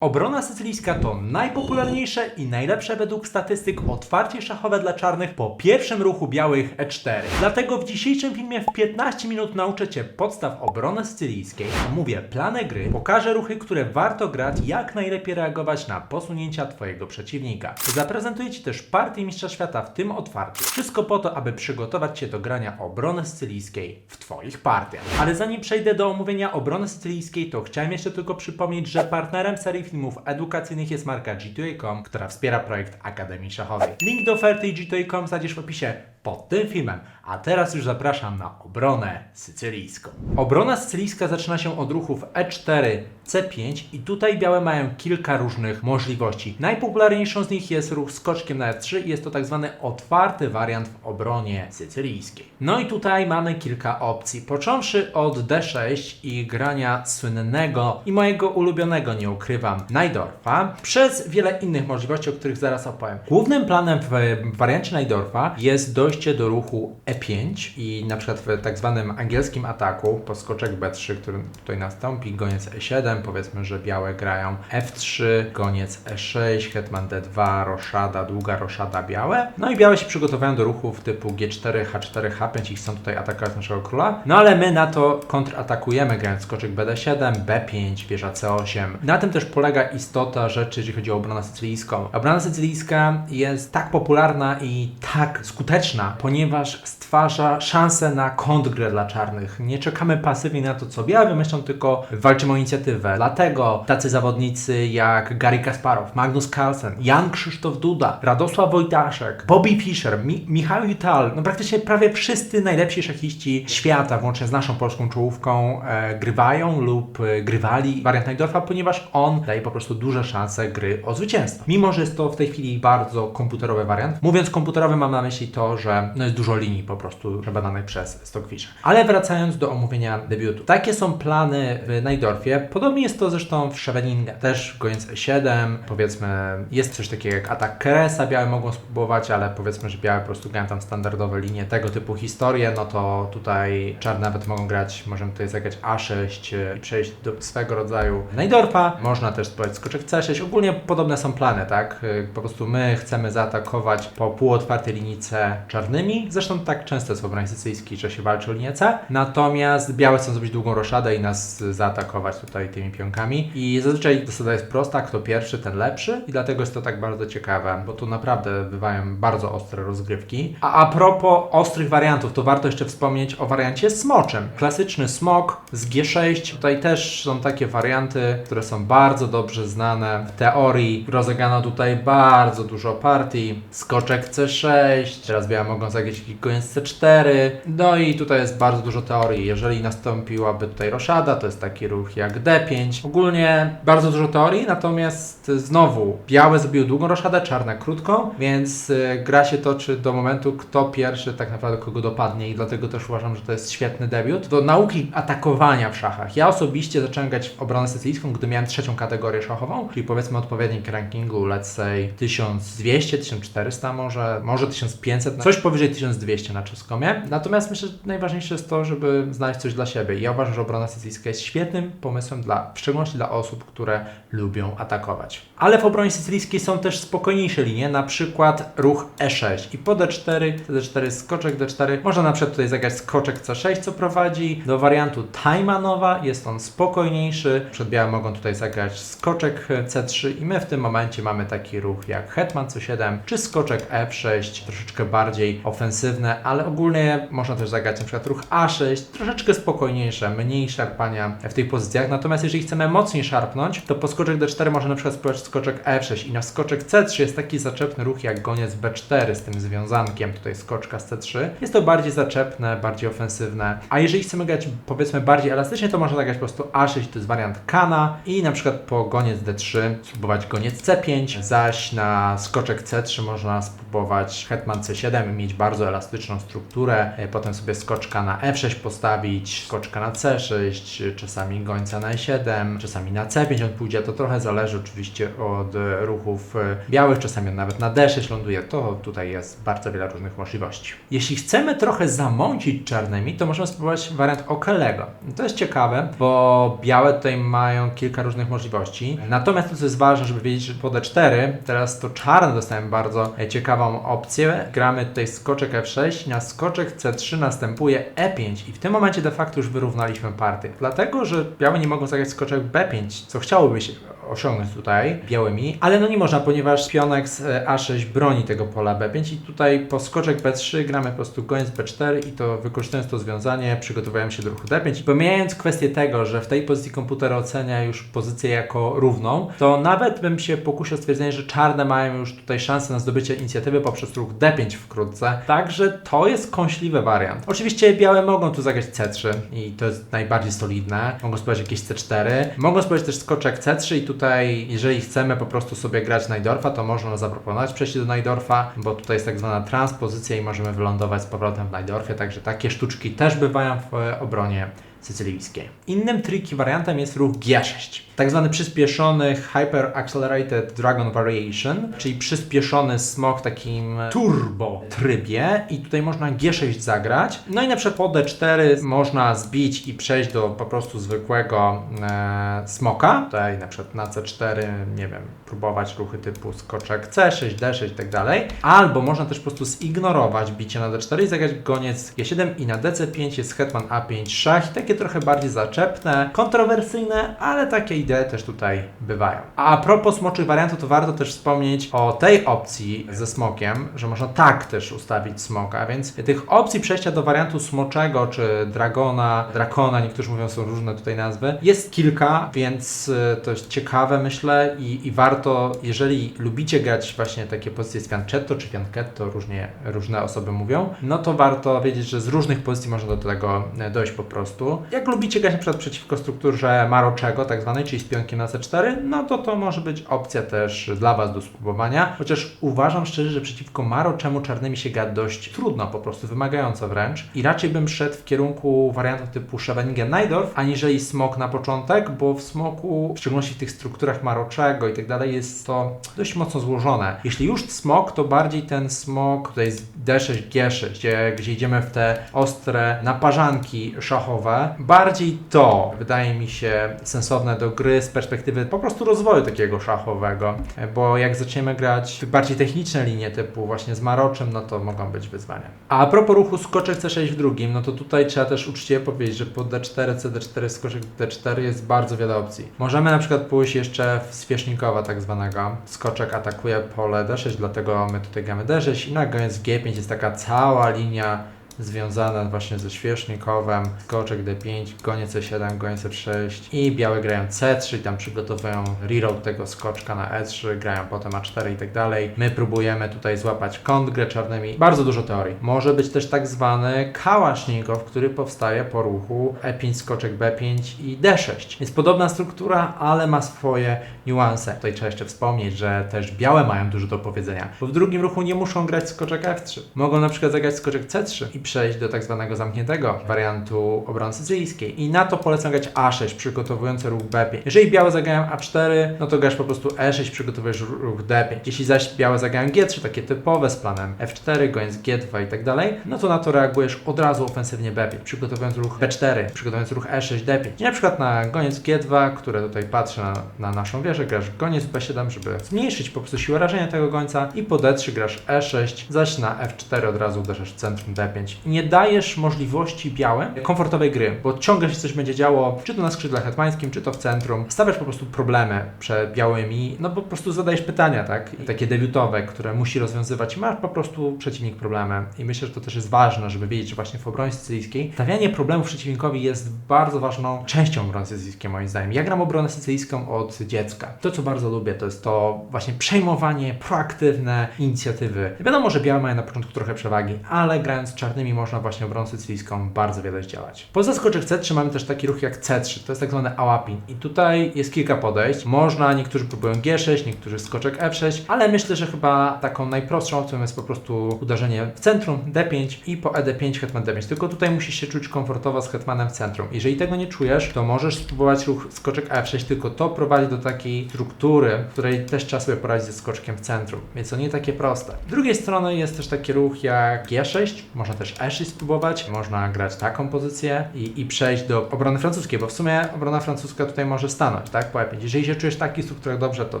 Obrona sycylijska to najpopularniejsze i najlepsze według statystyk otwarcie szachowe dla czarnych po pierwszym ruchu białych E4. Dlatego w dzisiejszym filmie w 15 minut nauczę Cię podstaw obrony sycylijskiej, omówię plany gry, pokażę ruchy, które warto grać, jak najlepiej reagować na posunięcia Twojego przeciwnika. Zaprezentuję Ci też partię Mistrza Świata w tym otwarciu. Wszystko po to, aby przygotować Cię do grania obrony sycylijskiej w Twoich partiach. Ale zanim przejdę do omówienia obrony sycylijskiej, to chciałem jeszcze tylko przypomnieć, że partnerem serii filmów edukacyjnych jest marka G2A.com, która wspiera projekt Akademii Szachowej. Link do oferty G2A.com znajdziesz w opisie pod tym filmem. A teraz już zapraszam na obronę sycylijską. Obrona sycylijska zaczyna się od ruchów E E4, C5 i tutaj białe mają kilka różnych możliwości. Najpopularniejszą z nich jest ruch skoczkiem na F3 i jest to tak zwany otwarty wariant w obronie sycylijskiej. No i tutaj mamy kilka opcji. Począwszy od D6 i grania słynnego i mojego ulubionego, nie ukrywam, Najdorfa, przez wiele innych możliwości, o których zaraz opowiem. Głównym planem w wariancie Najdorfa jest dojście do ruchu E5 i na przykład w tak zwanym angielskim ataku poskoczek B3, który tutaj nastąpi, goniec E7, powiedzmy, że białe grają F3, goniec E6, hetman D2, roszada, długa roszada białe. No i białe się przygotowują do ruchów typu G4, H4, H5 i chcą tutaj atakować naszego króla. No ale my na to kontratakujemy grając skoczek BD7, B5, wieża C8. Na tym też polega istota rzeczy, jeżeli chodzi o obronę sycylijską. Obrona sycylijska jest tak popularna i tak skuteczna, ponieważ stwarza szansę na kontrgrę dla czarnych. Nie czekamy pasywnie na to, co białe wymyślą, tylko walczymy o inicjatywę. Dlatego tacy zawodnicy jak Gary Kasparow, Magnus Carlsen, Jan Krzysztof Duda, Radosław Wojtaszek, Bobby Fischer, Mi Michał Jutal, no praktycznie prawie wszyscy najlepsi szachiści świata, włącznie z naszą polską czołówką, e, grywają lub e, grywali wariant Najdorfa, ponieważ on daje po prostu duże szanse gry o zwycięstwo. Mimo, że jest to w tej chwili bardzo komputerowy wariant. Mówiąc komputerowy, mam na myśli to, że no jest dużo linii po prostu przebadanych przez Stockfisha. Ale wracając do omówienia debiutu. Takie są plany w Najdorfie. Podobnie jest to zresztą w Scheveningen. Też goniec E7, powiedzmy, jest coś takiego jak atak Keresa, białe mogą spróbować, ale powiedzmy, że białe po prostu grają tam standardowe linie tego typu historie, no to tutaj czarne nawet mogą grać, możemy tutaj zagrać A6 i przejść do swego rodzaju Najdorfa. Można też spróbować skoczek C6. Ogólnie podobne są plany, tak? Y, Po prostu my chcemy zaatakować po półotwartej linii C czarnymi. Zresztą tak często jest w obronie sycylijskiej, że się walczy o linię C. Natomiast białe chcą zrobić długą roszadę i nas zaatakować tutaj tymi pionkami. I zazwyczaj zasada jest prosta, kto pierwszy, ten lepszy. I dlatego jest to tak bardzo ciekawe, bo tu naprawdę bywają bardzo ostre rozgrywki. A a propos ostrych wariantów, to warto jeszcze wspomnieć o wariancie smoczym. Klasyczny smok z G6. Tutaj też są takie warianty, które są bardzo dobrze znane w teorii. Rozegrano tutaj bardzo dużo partii. Skoczek C6, teraz białe mogą zagrać goniec C4. No i tutaj jest bardzo dużo teorii. Jeżeli nastąpiłaby tutaj roszada, to jest taki ruch jak D5. Ogólnie bardzo dużo teorii, natomiast znowu białe zrobiły długą roszadę, czarne krótką, więc y, gra się toczy do momentu, kto pierwszy tak naprawdę kogo dopadnie i dlatego też uważam, że to jest świetny debiut. Do nauki atakowania w szachach. Ja osobiście zacząłem grać w obronę sycylijską, gdy miałem trzecią kategorię szachową, czyli powiedzmy odpowiednik rankingu, let's say 1200, 1400 może, może 1500, coś powyżej 1200 na czeskomie. Natomiast myślę, że najważniejsze jest to, żeby znaleźć coś dla siebie. Ja uważam, że obrona sycylijska jest świetnym pomysłem dla, w szczególności dla osób, które lubią atakować. Ale w obronie sycylijskiej są też spokojniejsze linie, na przykład ruch E6 i po D4, D4 skoczek D4. Można na przykład tutaj zagrać skoczek C6, co prowadzi do wariantu Tajmanowa. Jest on spokojniejszy. Przed białe mogą tutaj zagrać skoczek C3 i my w tym momencie mamy taki ruch jak hetman C7 czy skoczek F6, troszeczkę bardziej ofensywne, ale ogólnie można też zagrać na przykład ruch A6, troszeczkę spokojniejsze, mniej szarpania w tych pozycjach. Natomiast jeżeli chcemy mocniej szarpnąć, to po skoczek D4 można na przykład spróbować skoczek F6 i na skoczek C3 jest taki zaczepny ruch jak goniec B4 z tym związankiem tutaj skoczka z C3. Jest to bardziej zaczepne, bardziej ofensywne. A jeżeli chcemy grać powiedzmy bardziej elastycznie, to można zagrać po prostu A6, to jest wariant kana i na przykład po goniec D3 spróbować goniec C5, zaś na skoczek C3 można spróbować hetman C7 mieć bardzo elastyczną strukturę, e, potem sobie skoczka na F6 postawić, skoczka na C6, e, czasami gońca na E7, czasami na C5 on pójdzie, to trochę zależy oczywiście od e, ruchów e, białych, czasami on nawet na D6 ląduje, to tutaj jest bardzo wiele różnych możliwości. Jeśli chcemy trochę zamącić czarnymi, to możemy spróbować wariant Okelego. To jest ciekawe, bo białe tutaj mają kilka różnych możliwości. Natomiast to, co jest ważne, żeby wiedzieć, że po D4 teraz to czarne dostają bardzo ciekawą opcję. Gramy tutaj skoczek F6, na skoczek C3 następuje E5 i w tym momencie de facto już wyrównaliśmy partię. Dlatego, że białe nie mogą zagrać skoczek B5, co chciałoby się osiągnąć tutaj białymi, ale no nie można, ponieważ pionek z e, A6 broni tego pola B5 i tutaj po skoczek B3 gramy po prostu goniec B4 i to wykorzystując to związanie przygotowujemy się do ruchu D5 i pomijając kwestię tego, że w tej pozycji komputer ocenia już pozycję jako równą, to nawet bym się pokusił stwierdzenie, że czarne mają już tutaj szansę na zdobycie inicjatywy poprzez ruch D5 wkrótce, także to jest kąśliwy wariant. Oczywiście białe mogą tu zagrać C3 i to jest najbardziej solidne, mogą spróbować jakieś C4, mogą spróbować też skoczek C3 i tutaj, jeżeli chcemy po prostu sobie grać Najdorfa, to można zaproponować przejście do Najdorfa, bo tutaj jest tak zwana transpozycja i możemy wylądować z powrotem w Najdorfie, także takie sztuczki też bywają w e, obronie sycylijskiej. Innym tricky wariantem jest ruch G6, tak zwany przyspieszony Hyper Accelerated Dragon Variation, czyli przyspieszony smok w takim turbo trybie i tutaj można G6 zagrać. No i na przykład po D4 można zbić i przejść do po prostu zwykłego e, smoka. Tutaj na przykład na C4, nie wiem, próbować ruchy typu skoczek C6, D6 i tak dalej. Albo można też po prostu zignorować bicie na D4 i zagrać goniec G7 i na DC5 jest hetman A5 szach i takie trochę bardziej zaczepne, kontrowersyjne, ale takie idee też tutaj bywają. A propos smoczych wariantów, to warto też wspomnieć o tej opcji ze smokiem, że można tak też ustawić smoka, więc tych opcji przejścia do wariantu smoczego, czy dragona, drakona, niektórzy mówią, są różne tutaj nazwy, jest kilka, więc y, to jest ciekawe, myślę, i, i warto, jeżeli lubicie grać właśnie takie pozycje z fianchetto czy fianchetto, różnie, różne osoby mówią, no to warto wiedzieć, że z różnych pozycji można do tego e, dojść po prostu. Jak lubicie grać na przykład przeciwko strukturze maroczego, tak zwanej, czyli z pionkiem na C4, no to to może być opcja też dla Was do spróbowania, chociaż uważam szczerze, że przeciwko maroczemu czarnymi się gra dość trudno, po prostu wymagająco wręcz. I raczej bym szedł w kierunku wariantów typu Scheveningen Najdorf, aniżeli smok na początek, bo w smoku, w szczególności w tych strukturach maroczego i tak dalej, jest to dość mocno złożone. Jeśli już smok, to bardziej ten smok tutaj z D6, G6, gdzie, gdzie idziemy w te ostre naparzanki szachowe, bardziej to wydaje mi się sensowne do gry z perspektywy po prostu rozwoju takiego szachowego, bo jak zaczniemy grać w bardziej techniczne linie typu właśnie z maroczem, no to mogą być wyzwania. A propos ruchu skoczek C6 w drugim, no to tutaj trzeba też uczciwie powiedzieć, że po D4, CD4, skoczek D4 jest bardzo wiele opcji. Możemy na przykład pójść jeszcze w zwierzchnikowa tak zwanego. Skoczek atakuje pole D6, dlatego my tutaj gramy D6 i na koniec G5 jest taka cała linia związana właśnie ze świecznikowem, skoczek D5, goniec C7, goniec C6 i białe grają C3 i tam przygotowują reroll tego skoczka na E3, grają potem A4 i tak dalej. My próbujemy tutaj złapać kąt grę czarnymi. Bardzo dużo teorii. Może być też tak zwany kałasznikow, który powstaje po ruchu E5, skoczek B5 i D6. Jest podobna struktura, ale ma swoje niuanse. Tutaj trzeba jeszcze wspomnieć, że też białe mają dużo do powiedzenia, bo w drugim ruchu nie muszą grać skoczek F3. Mogą na przykład zagrać skoczek C3 i przejść do tak zwanego zamkniętego wariantu obrony sycylijskiej. I na to polecam grać A6, przygotowujący ruch B5. Jeżeli białe zagrają A4, no to grasz po prostu E6, przygotowujesz ruch D5. Jeśli zaś białe zagrają G3, takie typowe z planem F4, goniec G2 i tak dalej, no to na to reagujesz od razu ofensywnie B5, przygotowując ruch B4, przygotowując ruch E6, D5. I na przykład na goniec G2, które tutaj patrzę na, na naszą wieżę, grasz goniec B7, żeby zmniejszyć po prostu siłę rażenia tego gońca i po D3 grasz E6, zaś na F4 od razu uderzasz centrum D5. I nie dajesz możliwości białym komfortowej gry, bo ciągle się coś będzie działo, czy to na skrzydle hetmańskim, czy to w centrum. Stawiasz po prostu problemy przed białymi, no bo po prostu zadajesz pytania, tak? I takie debiutowe, które musi rozwiązywać masz po prostu przeciwnik problemy. I myślę, że to też jest ważne, żeby wiedzieć, że właśnie w obronie sycylijskiej stawianie problemów przeciwnikowi jest bardzo ważną częścią obrony sycylijskiej moim zdaniem. Ja gram obronę sycylijską od dziecka. To, co bardzo lubię, to jest to właśnie przejmowanie, proaktywne inicjatywy. Wiadomo, że białe mają na początku trochę przewagi, ale grając z czarnymi można właśnie obroną sycylijską bardzo wiele zdziałać. Poza skoczek C3 mamy też taki ruch jak C3, to jest tak zwany ałapin. I tutaj jest kilka podejść. Można, niektórzy próbują G6, niektórzy skoczek F6, ale myślę, że chyba taką najprostszą opcją jest po prostu uderzenie w centrum D5 i po E ED5 hetman D5. Tylko tutaj musisz się czuć komfortowo z hetmanem w centrum. Jeżeli tego nie czujesz, to możesz spróbować ruch skoczek F6, tylko to prowadzi do takiej struktury, w której też trzeba sobie poradzić ze skoczkiem w centrum, więc to nie takie proste. Z drugiej strony jest też taki ruch jak G6, można też E6 spróbować, można grać taką pozycję i, i przejść do obrony francuskiej, bo w sumie obrona francuska tutaj może stanąć, tak, po E5. Jeżeli się czujesz w takich strukturach dobrze, to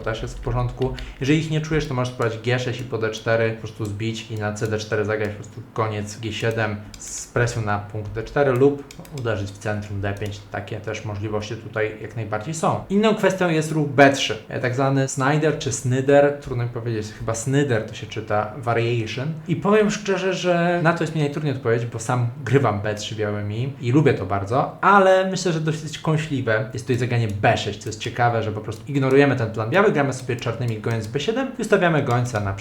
też jest w porządku. Jeżeli ich nie czujesz, to możesz spróbować G6 i po D4 po prostu zbić i na CD4 zagrać po prostu koniec G7 z presją na punkt D4 lub uderzyć w centrum D5. Takie też możliwości tutaj jak najbardziej są. Inną kwestią jest ruch B3, e, tak zwany Snyder czy Snyder, trudno mi powiedzieć, chyba Snyder to się czyta, variation. I powiem szczerze, że na to jest mi najtrudniej odpowiedzieć, bo sam grywam B3 białymi i lubię to bardzo, ale myślę, że dosyć kąśliwe jest tutaj zagranie B6, co jest ciekawe, że po prostu ignorujemy ten plan biały, gramy sobie czarnymi goniec B7, wystawiamy gońca na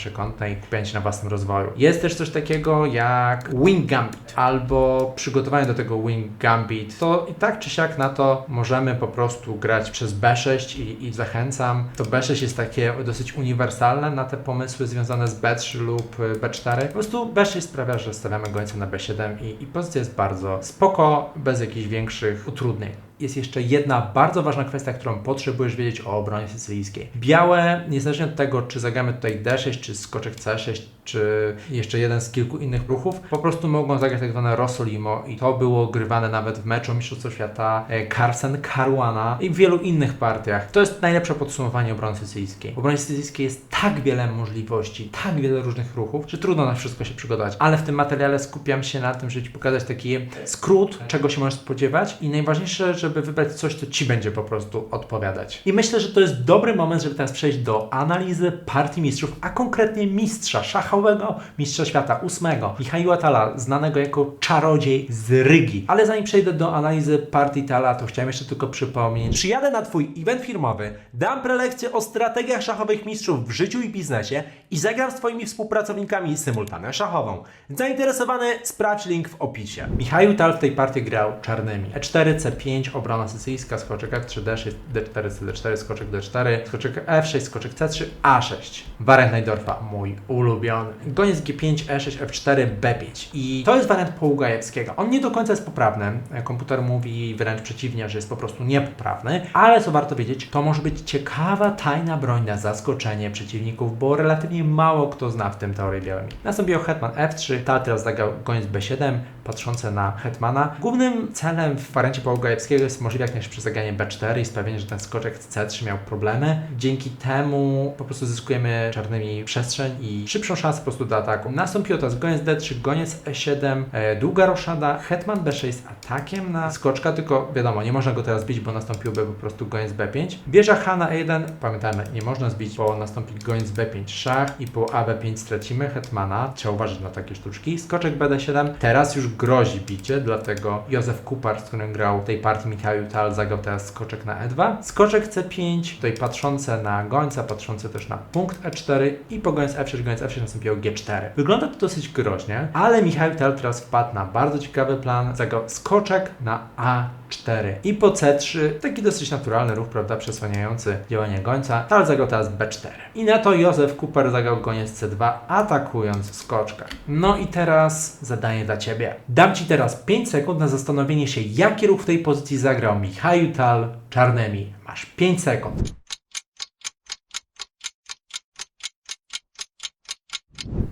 kupiając się na własnym rozwoju. Jest też coś takiego jak Wing Gambit albo przygotowanie do tego Wing Gambit. To i tak czy siak na to możemy po prostu grać przez B6 i, i zachęcam. To B6 jest takie dosyć uniwersalne na te pomysły związane z B3 lub y, B4. Po prostu B6 sprawia, że stawiamy gońca na B7 i, i pozycja jest bardzo spoko, bez jakichś większych utrudnień jest jeszcze jedna bardzo ważna kwestia, którą potrzebujesz wiedzieć o obronie sycylijskiej. Białe, niezależnie od tego, czy zagramy tutaj D6, czy skoczek C6, czy jeszcze jeden z kilku innych ruchów, po prostu mogą zagrać tak zwane Rossolimo i to było grywane nawet w meczu Mistrzostwa Świata e, Carlsen, Caruana i w wielu innych partiach. To jest najlepsze podsumowanie obrony sycylijskiej. W obronie sycylijskiej jest tak wiele możliwości, tak wiele różnych ruchów, że trudno na wszystko się przygotować, ale w tym materiale skupiam się na tym, żeby Ci pokazać taki skrót, czego się możesz spodziewać i najważniejsze, żeby wybrać coś, co Ci będzie po prostu odpowiadać. I myślę, że to jest dobry moment, żeby teraz przejść do analizy partii mistrzów, a konkretnie mistrza szachowego, mistrza świata ósmego, Michaiła Tala, znanego jako czarodziej z Rygi. Ale zanim przejdę do analizy partii Tala, to chciałem jeszcze tylko przypomnieć, przyjadę na Twój event firmowy, dam prelekcję o strategiach szachowych mistrzów w życiu i biznesie i zagram z Twoimi współpracownikami symultanę szachową. Zainteresowany? Sprawdź link w opisie. Michał Tal w tej partii grał czarnymi. E E4, C5, obrona sycylijska, skoczek F3, D6, D4, CD4, skoczek D4, skoczek F6, skoczek C3, A6. Wariant Najdorfa, mój ulubiony. Goniec G5, E6, F4, B5. I to jest wariant Poługajewskiego. On nie do końca jest poprawny. Komputer mówi wręcz przeciwnie, że jest po prostu niepoprawny, ale co warto wiedzieć, to może być ciekawa, tajna broń na zaskoczenie przeciwników, bo relatywnie mało kto zna w tym teorię białymi. Nastąpił hetman F3, Tal teraz zagrał goniec B7, patrzące na hetmana. Głównym celem w wariancie Poługajewskiego jest możliwe jak najszybsze zagranie B4 i sprawienie, że ten skoczek C3 miał problemy. Dzięki temu po prostu zyskujemy czarnymi przestrzeń i szybszą szansę po prostu do ataku. Nastąpiło teraz goniec D3, goniec E7, e, długa roszada, hetman B6 z atakiem na skoczka, tylko wiadomo, nie można go teraz bić, bo nastąpiłby po prostu goniec B5. Wieża H na E1, pamiętajmy, nie można zbić, bo nastąpi goniec B5 szach i po AB5 stracimy hetmana. Trzeba uważać na takie sztuczki. Skoczek BD7, teraz już grozi bicie, dlatego Józef Kupar, z którym grał w tej partii Michał Tal, zagrał teraz skoczek na E2. Skoczek C5, tutaj patrzące na gońca, patrzące też na punkt E4 i po goniec F6, goniec F6 nastąpiło G4. Wygląda to dosyć groźnie, ale Michał Tal teraz wpadł na bardzo ciekawy plan, zagrał skoczek na A4 i po C3, taki dosyć naturalny ruch, prawda, przesłaniający działanie gońca, Tal zagrał teraz B4. I na to Józef Cooper zagrał goniec C2, atakując skoczka. No i teraz zadanie dla Ciebie. Dam Ci teraz 5 sekund na zastanowienie się, jaki ruch w tej pozycji zagrał Michał Tal czarnymi. Masz 5 sekund.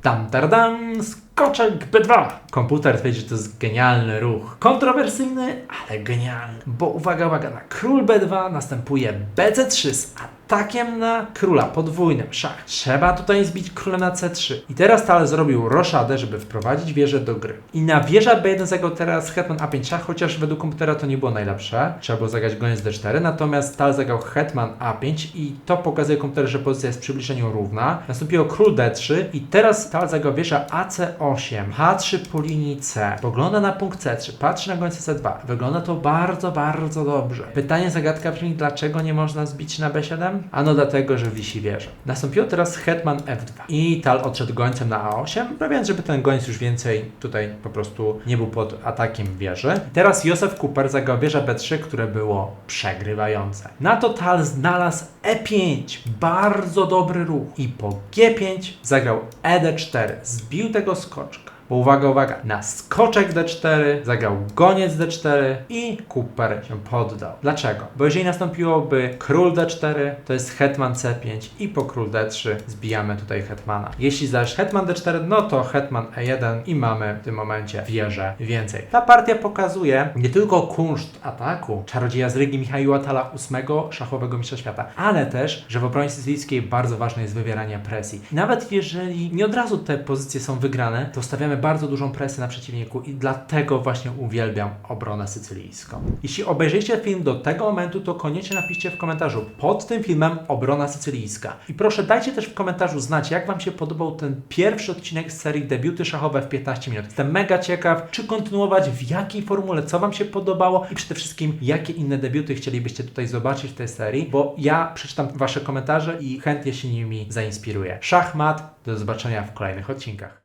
Tam, tardam, skoczek B2. Komputer twierdzi, że to jest genialny ruch. Kontrowersyjny, ale genialny. Bo uwaga, uwaga, na król B2 następuje BC3 z atakiem na króla podwójnym szach. Trzeba tutaj zbić króla na C3. I teraz Tal zrobił roszadę, żeby wprowadzić wieżę do gry. I na wieża B1 zagrał teraz hetman A5 szach, chociaż według komputera to nie było najlepsze. Trzeba było zagrać goniec D4, natomiast Tal zagrał hetman A5 i to pokazuje komputer, że pozycja jest w przybliżeniu równa. Nastąpiło król D3 i teraz Tal zagrał wieża AC8 A8, patrzy po linii C, pogląda na punkt C3, patrzy na gońce C2. Wygląda to bardzo, bardzo dobrze. Pytanie zagadka brzmi, dlaczego nie można zbić na B7? Ano dlatego, że wisi wieża. Nastąpiło teraz hetman F2 i Tal odszedł gońcem na A8, sprawiając, żeby ten gońc już więcej tutaj po prostu nie był pod atakiem wieży. Teraz Józef Cooper zagrał wieżę B3, które było przegrywające. Na to Tal znalazł E5, bardzo dobry ruch i po G5 zagrał ED4, zbił tego skoczka. Bo uwaga, uwaga, na skoczek D4 zagrał goniec D4 i Cooper się poddał. Dlaczego? Bo jeżeli nastąpiłoby król D4, to jest hetman C5 i po król D3 zbijamy tutaj hetmana. Jeśli zaś hetman D4, no to hetman E1 i mamy w tym momencie wieżę więcej. Ta partia pokazuje nie tylko kunszt ataku czarodzieja z Rygi Michaiła Tala, ósmego szachowego mistrza świata, ale też, że w obronie sycylijskiej bardzo ważne jest wywieranie presji. Nawet jeżeli nie od razu te pozycje są wygrane, to stawiamy bardzo dużą presję na przeciwniku i dlatego właśnie uwielbiam obronę sycylijską. Jeśli obejrzycie film do tego momentu, to koniecznie napiszcie w komentarzu pod tym filmem obrona sycylijska. I proszę dajcie też w komentarzu znać, jak Wam się podobał ten pierwszy odcinek z serii debiuty szachowe w 15 minut. Jestem mega ciekaw, czy kontynuować, w jakiej formule, co Wam się podobało i przede wszystkim, jakie inne debiuty chcielibyście tutaj zobaczyć w tej serii, bo ja przeczytam Wasze komentarze i chętnie się nimi zainspiruję. Szachmat, do zobaczenia w kolejnych odcinkach.